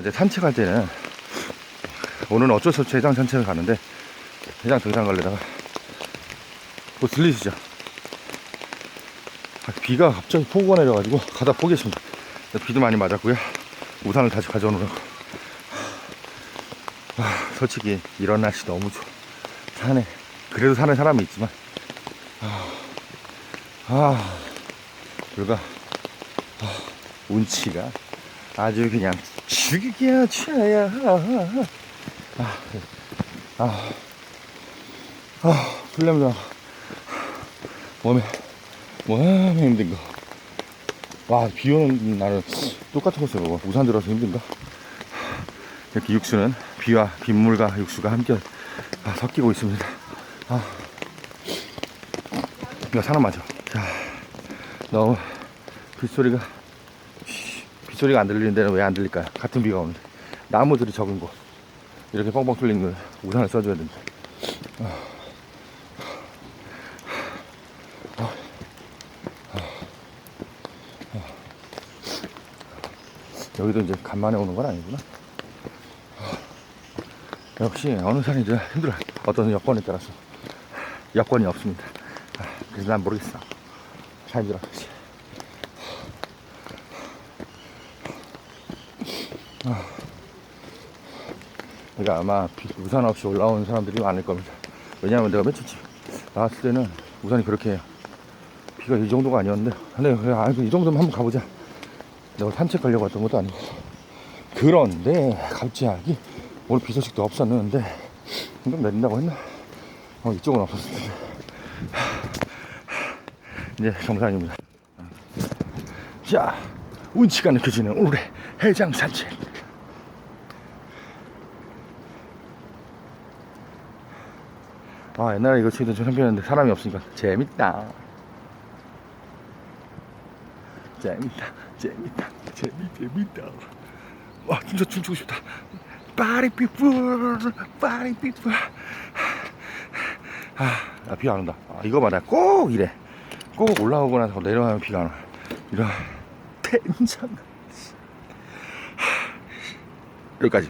이제 산책할 때는 오늘은 어쩔 수 없이 해장 산책을 가는데 해장 등산 가려다가 뭐 들리시죠? 아, 비가 갑자기 폭우가 내려가지고 가다 포기했습니다. 비도 많이 맞았고요. 우산을 다시 가져오느라고. 아, 솔직히 이런 날씨 너무 좋아. 산에 그래도 사는 사람이 있지만 아, 아 불과 아, 운치가 아주 그냥 죽이기야 취해야 아, 아, 아, 풀냄새 몸에 몸에 힘든 거. 와, 비 오는 날은 것으로 우산 들어서 힘든가? 이렇게 육수는 비와 빗물과 육수가 함께 아, 섞이고 있습니다. 아, 이거 사람 맞아. 자, 너무 빗소리가 빗 소리가 안 들리는 데는 왜 안 들릴까요? 같은 비가 오는데 나무들이 적은 곳 이렇게 뻥뻥 뚫린 걸 우산을 써줘야 됩니다. 여기도 이제 간만에 오는 건 아니구나. 역시 어느 산이든 힘들어. 어떤 여건에 따라서 여건이 없습니다. 아, 그래서 난 모르겠어. 잘 힘들어. 그치? 그러니까 아마 비- 우산 없이 올라오는 사람들이 많을 겁니다. 왜냐하면 내가 며칠치 나왔을 때는 우산이 그렇게. 비가 이 정도가 아니었는데, 근데 아, 이 정도면 한번 가보자. 내가 산책 가려고 왔던 것도 아니고. 그런데 갑자기 오늘 비 소식도 없었는데 좀 내린다고 했나? 어, 이쪽은 없었을 텐데. 이제 정상입니다. 자, 운치가 느껴지는 오늘의 해장 산책. 아 옛날에 이거 치던 좀 편했는데 사람이 없으니까. 재밌다. 재밌다. 재밌다. 재밌 재밌다. 와 진짜 춤추고 싶다. 파리 피플 파리 피플 아 비 안 온다. 아, 이거 봐 내가 꼭 이래. 꼭 올라오고 나서 내려가면 비가 안 와. 이런 텐션. 여기까지